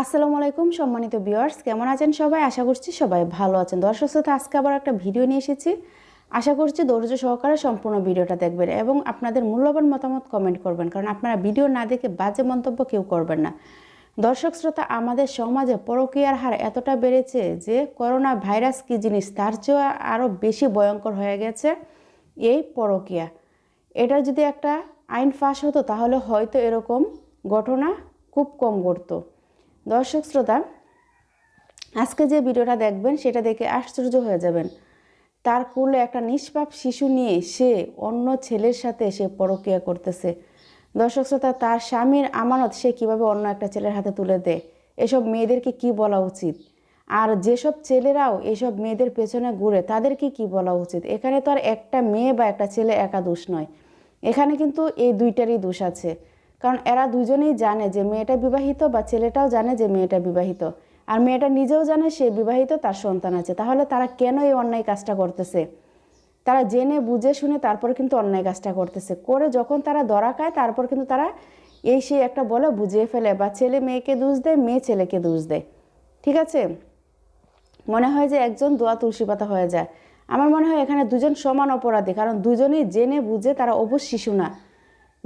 আসসালামু আলাইকুম, সম্মানিত ভিউয়ার্স। কেমন আছেন সবাই? আশা করছি সবাই ভালো আছেন। দর্শক শ্রোতা আজকে আবার একটা ভিডিও নিয়ে এসেছি। আশা করছি ধৈর্য সহকারে সম্পূর্ণ ভিডিওটা দেখবেন এবং আপনাদের মূল্যবান মতামত কমেন্ট করবেন। কারণ আপনারা ভিডিও না দেখে বাজে মন্তব্য কেউ করবেন না। দর্শক শ্রোতা, আমাদের সমাজে পরকীয়ার হার এতটা বেড়েছে যে করোনা ভাইরাস কী জিনিস, তার চেয়েও আরও বেশি ভয়ঙ্কর হয়ে গেছে এই পরকীয়া। এটা যদি একটা আইন ফাঁস হতো, তাহলে হয়তো এরকম ঘটনা খুব কম ঘটতো। দর্শক শ্রোতা, আজকে যে ভিডিওটা দেখবেন, সেটা দেখে আশ্চর্য হয়ে যাবেন। তার কুলে একটা নিষ্পাপ শিশু নিয়ে সে অন্য ছেলের সাথে সে পরকীয়া করতেছে। দর্শক শ্রোতা, তার স্বামীর আমানত সে কীভাবে অন্য একটা ছেলের হাতে তুলে দেয়? এসব মেয়েদেরকে কি বলা উচিত? আর যেসব ছেলেরাও এসব মেয়েদের পেছনে ঘুরে, তাদেরকে কি বলা উচিত? এখানে তো আর একটা মেয়ে বা একটা ছেলে একা দোষ নয়। এখানে কিন্তু এই দুইটারই দোষ আছে। কারণ এরা দুজনেই জানে যে মেয়েটা বিবাহিত বা ছেলেটাও জানে যে মেয়েটা বিবাহিত। আর মেয়েটা নিজেও জানে সে বিবাহিত, তার সন্তান আছে। তাহলে তারা কেন এই অন্যায় কাজটা করতেছে? তারা জেনে, বুঝে, শুনে তারপর কিন্তু অন্যায় কাজটা করতেছে। করে যখন তারা ধরা খায়, তারপর কিন্তু তারা এই সেই একটা বলে বুঝিয়ে ফেলে, বা ছেলে মেয়েকে দোষ দেয়, মেয়ে ছেলেকে দোষ দেয়। ঠিক আছে? মনে হয় যে একজন দোয়া তুলসী পাতা হয়ে যায়। আমার মনে হয় এখানে দুজন সমান অপরাধী, কারণ দুজনেই জেনে, বুঝে তারা অবশ্য শিশু না।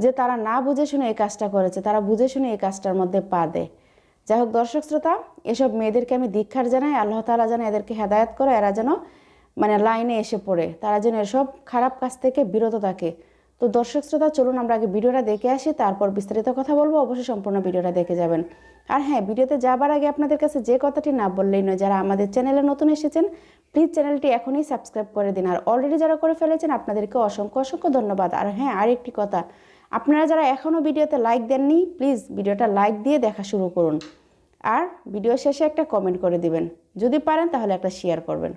যে তারা না বুঝে শুনে এই কাজটা করেছে, তারা বুঝে শুনে এই কাজটার মধ্যে পা দেয়। যাই হোক, দর্শক শ্রোতা, এসব মেয়েদেরকে আমি দীক্ষার জানাই, আল্লাহ তালা যেন এদেরকে হেদায়ত করে, এরা যেন মানে লাইনে এসে পড়ে, তারা যেন এসব খারাপ কাজ থেকে বিরত থাকে। তো দর্শক শ্রোতা, চলুন আমরা আগে ভিডিওটা দেখে আসি, তারপর বিস্তারিত কথা বলব, অবশ্যই সম্পূর্ণ ভিডিওটা দেখে যাবেন। আর হ্যাঁ ভিডিওতে যাবার আগে আপনাদের কাছে যে কথাটি না বললেই নয়, যারা আমাদের চ্যানেলে নতুন এসেছেন প্লিজ চ্যানেলটি এখনই সাবস্ক্রাইব করে দিন। আর অলরেডি যারা করে ফেলেছেন, আপনাদেরকে অসংখ্য অসংখ্য ধন্যবাদ। আর হ্যাঁ আরেকটি কথা আপনারা যারা এখনও ভিডিওতে লাইক দেননি প্লিজ ভিডিওটা লাইক দিয়ে দেখা শুরু করুন। আর ভিডিও শেষে একটা কমেন্ট করে দিবেন। যদি পারেন তাহলে একটা শেয়ার করবেন।